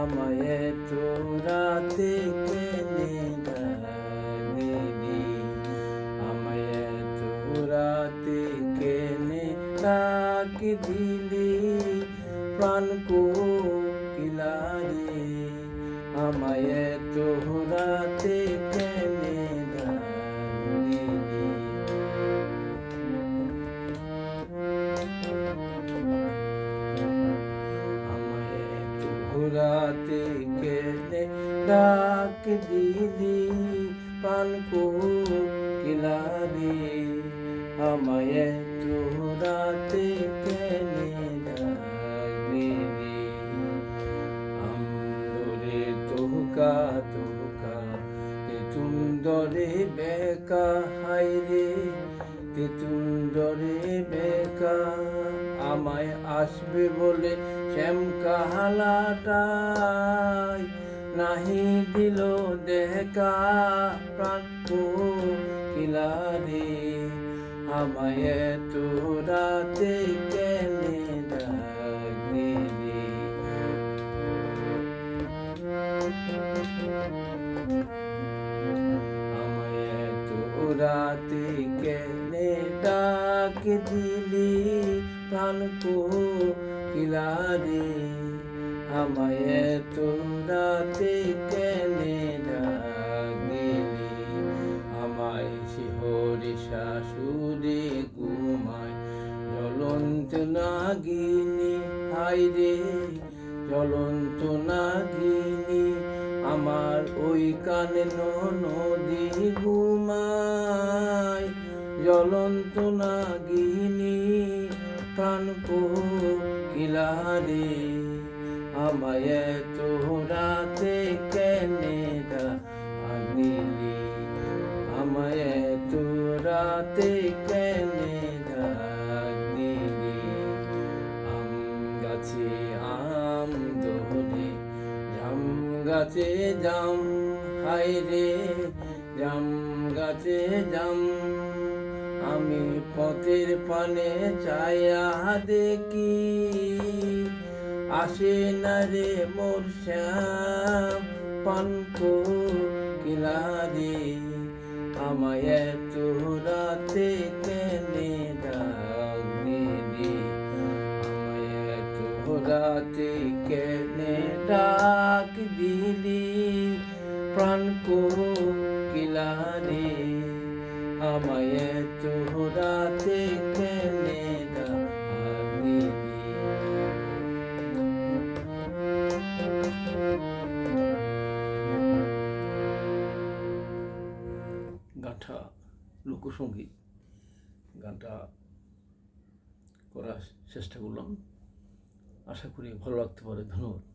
আমায় তো রাতে কেনে ডাকবি। আমায় তো রাতে কেনে ডাক দিলি প্রাণ কোকিলারে, আমায় তো রাতে তোরাতে কেনে ডাক দিলি পালকো কিলারে আমায় তোরাতে কেনে ডাক দিলি আমদরে তোকা তোকা তেতুন্দরে বেকা হাইরে তেতুন্দরে বেকা, আমায় আসবে বলে শ্যাম কাহালাটাই নাহি দিল দেখা প্রাণ। কিলারে, আমায় তো রাতে কেনে ডাক আমায় তো রাতে কেনে ডাক দিলি? প্রাণ কিলারে আমায় তো রাতে কেনে ডাক দিলি আমায় শিহরে শাশুড়ে ঘুমায়, জ্বলন্ত নাগিনী হাই রে, জ্বলন্ত নাগিনী, আমার ওই কানে নদী ঘুমায়। জ্বলন্ত নাগিনী, প্রাণ কিলারে আমায় তো রাতে কেনে ডাকলি আমায় তো রাতে কেনে আম গাছে আম দোহনে জাম গাছে জাম হাই রে, জাম গাছে জাম। পথের পানে চায়া দেখি। আসে না রে মোর শ্যাম পানকো কিলারে আমায় তো রাতে কেনে ডাক দিলি আমায় তো রাতে কেনে ডাক দিলি প্রাণ কো আমায় তো রাতে গানটা লোকসঙ্গীত। গানটা করার চেষ্টা করলাম। আশা করি ভালো লাগতে পারে। ধন্যবাদ।